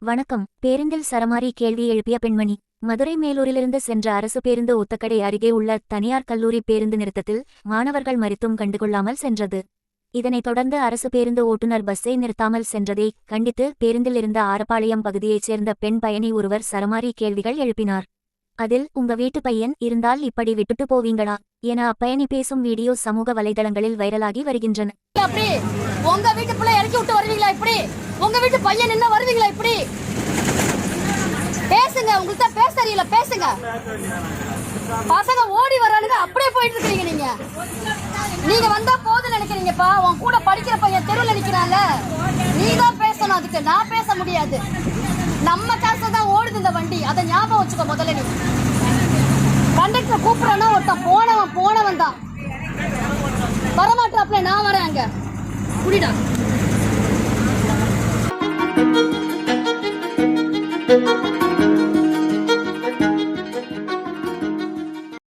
வணக்கம். பேருந்தில் சரமாரி கேள்வி எழுப்பிய பெண்மணி மதுரை மேலூரிலிருந்து சென்ற அரசு பேருந்து ஒத்தக்கடை அருகே உள்ள தனியார் கல்லூரி பேருந்து நிறுத்தத்தில் மாணவர்கள் மறித்தும் கண்டுகொள்ளாமல் சென்றது. இதனைத் தொடர்ந்து அரசு பேருந்து ஓட்டுநர் பஸ்ஸை நிறுத்தாமல் சென்றதை கண்டித்து பேருந்தில் இருந்த ஆரப்பாளையம் பகுதியைச் சேர்ந்த பெண் பயணி ஒருவர் சரமாரி கேள்விகள் எழுப்பினார். அதில் உங்க வீட்டு பையன் இருந்தால் இப்படி விட்டுட்டு போவீங்களா? என அப்பயணி பேசும் வீடியோ சமூக வலைதளங்களில் வைரலாகி வருகின்றன. உங்க வீட்டு பிள்ளை இறக்கி விட்டு வருவீங்களா இப்படி? உங்க வீட்டு பையன் என்ன வருவீங்களா இப்படி? பேசுங்க உங்களுக்கு தான் பேச தெரியல பேசுங்க. பசங்க ஓடி வரானுங்க அப்படியே போயிட்டு இருக்கீங்க நீங்க. நீங்க வந்தா போதும் நினைக்கிறீங்கப்பா. உன் கூட படிக்கிற பையன் தெருவில் நிக்கிறான்ல. நீ தான் பேசணும் அதுக்கு. நான் பேச முடியாது. நம்ம காசு தான் ஓடுது இந்த வண்டி. அதை ஞாபகம் வச்சுக்கோ முதல்ல நீ. கண்டக்டர் கூப்பிடறானா ஒருத்தன் போனவன் போனவன் தான் வரமாட்டாப்ல நான் வரேன் அங்க. குடிடா Música